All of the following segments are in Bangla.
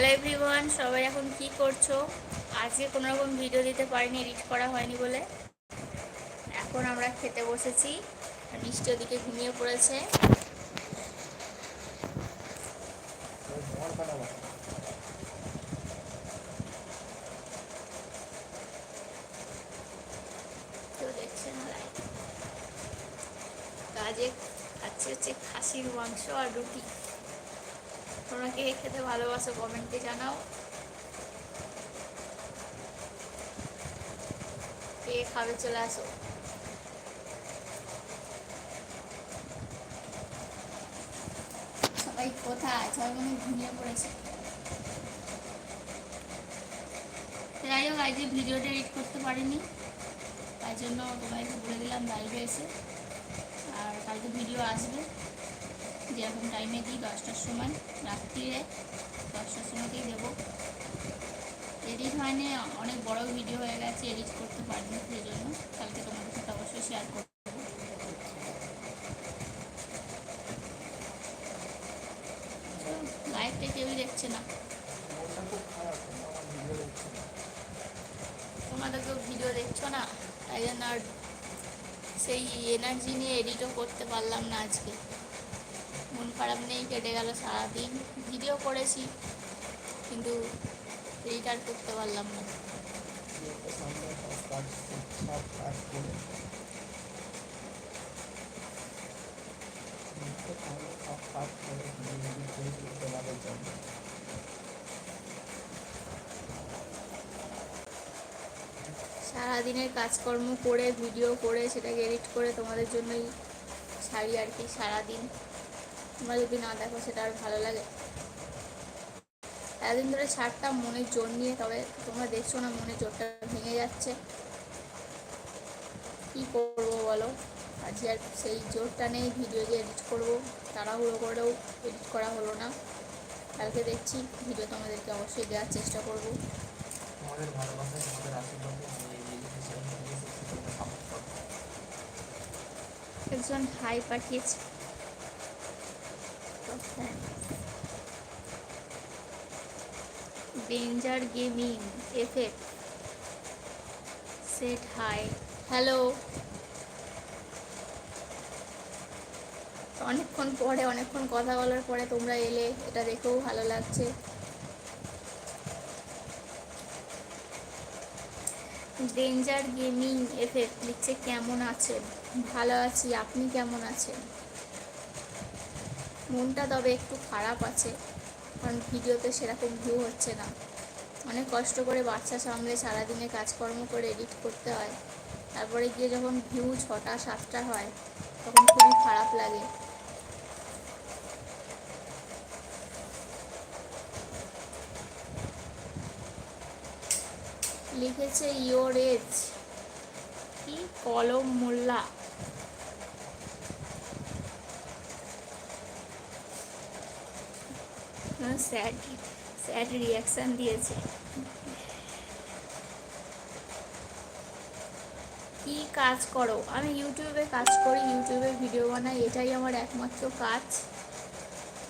হ্যালো এভরিওয়ান সবাই এখন কি করছ? আজকে কোনো রকম ভিডিও দিতে পারিনি এডিট করা হয়নি বলে। এখন আমরা খেতে বসেছি। মিষ্টি ওদিকে ঘুমিয়ে পড়েছে। কেউ দেখছে। কাজে খাচ্ছে হচ্ছে খাসির মাংস আর রুটি। তোমরা কে খেতে ভালোবাসো, কমেন্টে জানাও। কে খাবে চলে আসো। সবাই কোথায়? সবাই মনে ঘুমিয়ে পড়েছে। যাই হোক, আজকে ভিডিওটা এডিট করতে পারিনি। তাই জন্য তোমাকে বলে দিলাম লাইভে এসে। আর কালকে ভিডিও আসবে। যেরকম টাইমে দিই দশটার সময়, রাত্রিরে দশটার সময়তেই দেবো। এডিট হয়নি, অনেক বড় ভিডিও হয়ে গেছে এডিট করতে পারিনি সেই জন্য। কালকে তোমাদের সাথে অবশ্যই শেয়ার করব। লাইভটা কেউই দেখছে না। তোমরা কেউ ভিডিও দেখছ না? তাই জন্য আর সেই এনার্জি নিয়ে এডিটও করতে পারলাম না আজকে। খারাপ নেই, কেটে গেল সারাদিন। ভিডিও করেছি, কিন্তু আর করতে পারলাম না। সারাদিনের কাজকর্ম করে ভিডিও করে, সেটাকে এডিট করে তোমাদের জন্যই ছাড়ি আর কি সারাদিন। তোমরা যদি না দেখো সেটা আর ভালো লাগে। এতদিন ধরে ছাড়তাম মনের জোর নিয়ে তবে তোমরা দেখছ না মনের জোরটা ভেঙে যাচ্ছে। কি করব বলো? আজকে আর সেই জোরটা নেই ভিডিও যে এডিট করব তাড়াহুড়ো করেও এডিট করা হলো না। কালকে দেখছি ভিডিও তোমাদেরকে অবশ্যই দেওয়ার চেষ্টা করব। তোমাদের ভালোবাসা তোমাদের আশীর্বাদে একজন হাই পাঠিয়েছে। Danger gaming effect set hi hello অনেকক্ষণ পরে, অনেকক্ষণ কথা বলার পরে তোমরা এলে, এটা দেখেও ভালো লাগছে। ডেঞ্জার গেমিং এফেক্ট লিখছে কেমন আছেন? ভালো আছি, আপনি কেমন আছেন? মনটা তবে একটু খারাপ আছে। কারণ ভিডিওতে সেরকম ভিউ হচ্ছে না। অনেক কষ্ট করে বাচ্চা সামলে সারাদিনে কাজকর্ম করে এডিট করতে হয়। তারপরে গিয়ে যখন ভিউ ছটা, সাতটা হয়, তখন খুবই খারাপ লাগে। লিখেছে ইয়োর এজ কি কলম মোল্লা। স্যাড স্যাড রিয়াকশান দিয়েছে। কি কাজ করো? আমি ইউটিউবে কাজ করি ইউটিউবে ভিডিও বানাই, এটাই আমার একমাত্র কাজ।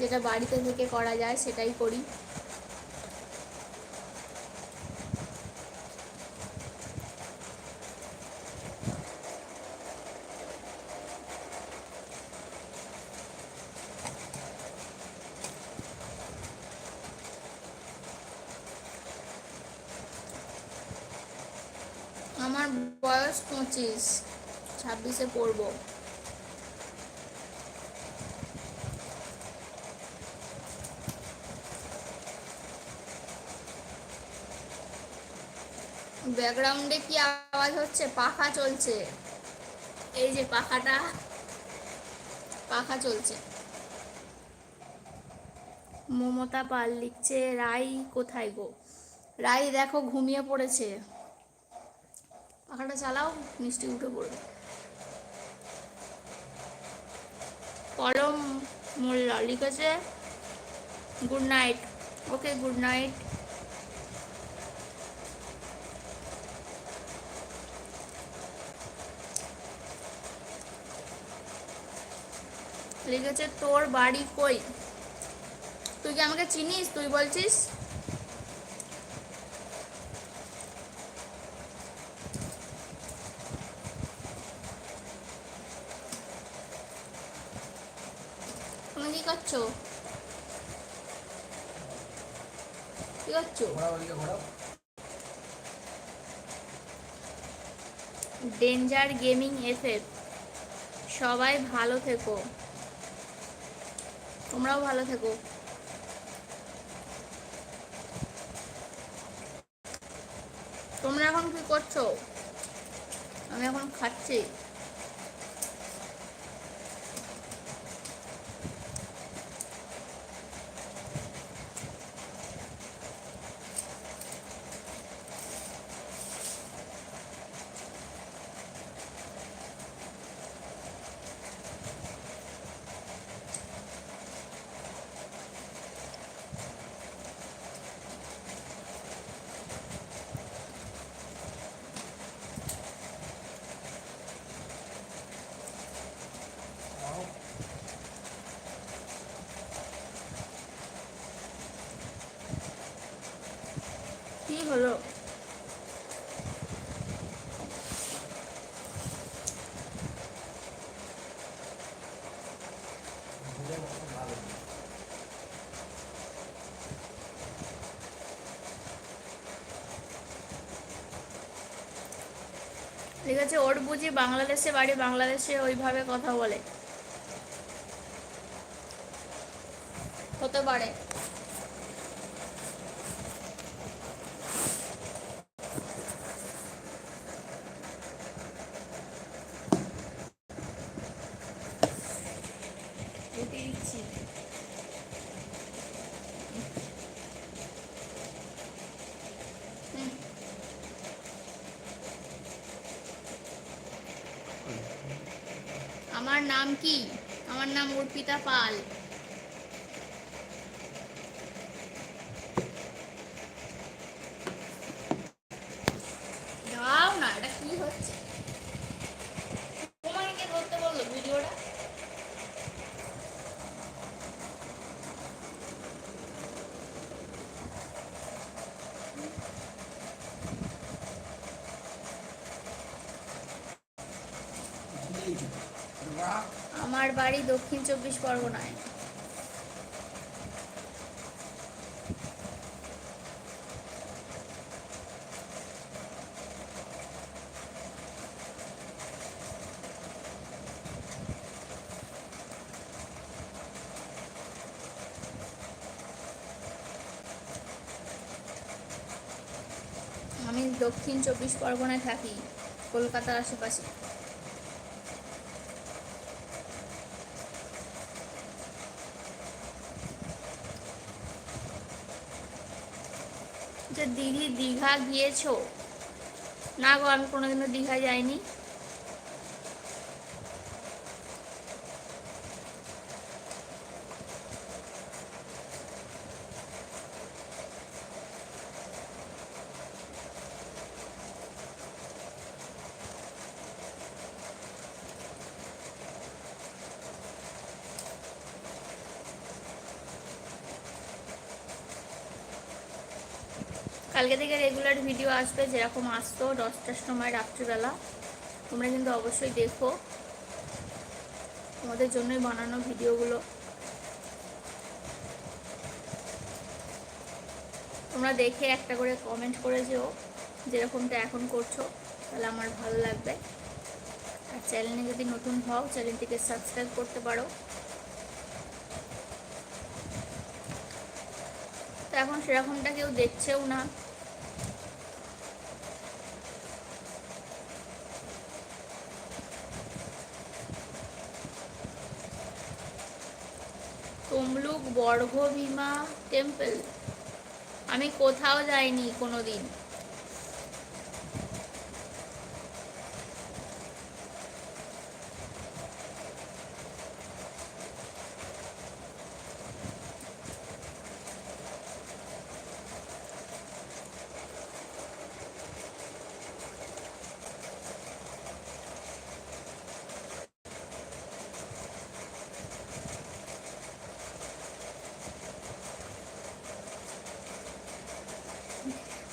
যেটা বাড়িতে থেকে করা যায়, সেটাই করি আমার বয়স পঁচিশ, ছাব্বিশে পড়ব। ব্যাকগ্রাউন্ডে কি আওয়াজ হচ্ছে? পাখা চলছে। এই যে পাখাটা, পাখা চলছে। মমতা পাল লিখছে, রাই কোথায় গো? রাই দেখো, ঘুমিয়ে পড়েছে। পাখাটা চালাও, মিষ্টি উঠে পড়বে। কলম মোল্লা লিখেছে good night. Okay, good night. লিখেছে, তোর বাড়ি কই? তুই কি আমাকে চিনিস? তুই বলছিস? করছ কি করছ ডেঞ্জার গেমিং এফএফ সবাই ভালো থেকো। তোমরাও ভালো থেকো। তোমরা এখন কি করছ? আমি এখন খাচ্ছি। ঠিক আছে ওর বুঝি বাংলাদেশে বাড়ি বাংলাদেশে ওইভাবে কথা বলে। হতে পারে। আমার নাম কি? আমার নাম অর্পিতা পাল দাও না এটা কি হচ্ছে তোমাকে কে করতে বলল ভিডিওটা দিয়েছি বাহ আমার বাড়ি দক্ষিণ চব্বিশ পরগনায়। আমি দক্ষিণ চব্বিশ পরগনায় থাকি কলকাতার আশেপাশে যে দিদি দীঘা গিয়েছো? না গো আমি কোনোদিনও দীঘা যাইনি। কালকে থেকে রেগুলার ভিডিও আসবে, যেরকম আসতো দশটার সময় রাত্রিবেলা। তোমরা কিন্তু অবশ্যই দেখো। তোমাদের জন্যই বানানো ভিডিওগুলো তোমরা দেখে একটা করে কমেন্ট করে যেও, যেরকমটা এখন করছ, তাহলে আমার ভালো লাগবে। আর চ্যানেলে যদি নতুন হও চ্যানেলটিকে সাবস্ক্রাইব করতে পারো। তো এখন সেরকমটা কেউ দেখছেও না। বর্গভীমা টেম্পল। আমি কোথাও যাইনি কোনোদিন।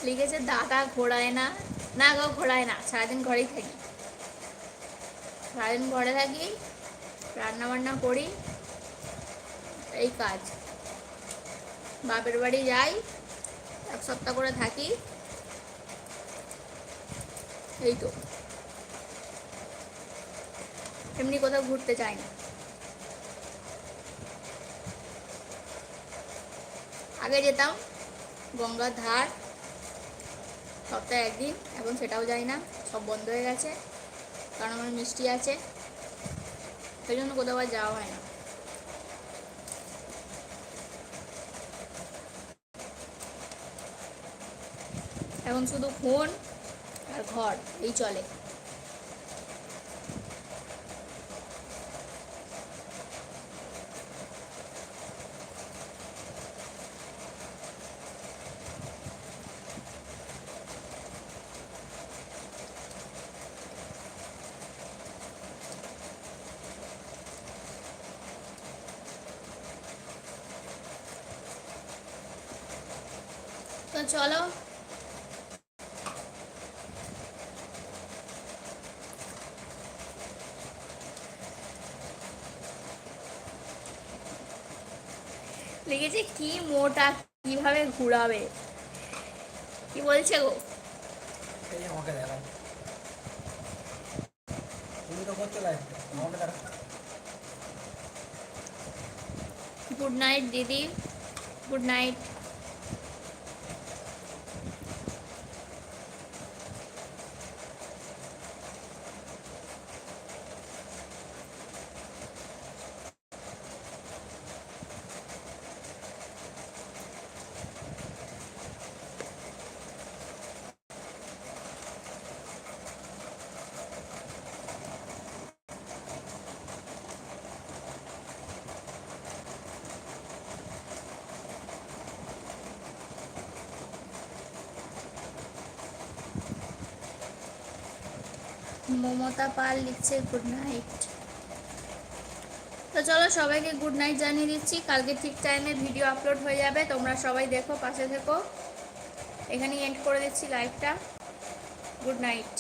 লিখেছে, দাদা ঘোরায় না না গো ঘোরায় না, সারাদিন ঘরেই থাকি। সারাদিন ঘরে থাকি রান্না বান্না করি, এই কাজ। বাপের বাড়ি যাই, এক সপ্তাহ করে থাকি। এই তো। এমনি কোথাও ঘুরতে চাই না। আগে যেতাম, গঙ্গার ধার সপ্তাহে একদিন, এখন সেটাও যাই না, সব বন্ধ হয়ে গেছে, কারণ আমার মিষ্টি আছে, সেই জন্য কোথাও আর যাওয়া হয় না। এখন শুধু ফোন আর ঘর, এই চলে। তো চলো। লিখেছে কি মোটা কীভাবে ঘুরাবে। কি বলছে গো? এই আমাকে দেখাই তুমি তো করছ লাইফ আমাকে দেখা গুড নাইট দিদি। গুড নাইট মমতা পাল লিখছে গুড নাইট। তো চলো সবাইকে গুড নাইট জানিয়ে দিচ্ছি। কালকে ঠিক টাইমে ভিডিও আপলোড হয়ে যাবে। তোমরা সবাই দেখো, পাশে থেকো। এখানেই এন্ড করে দিচ্ছি লাইভটা গুড নাইট।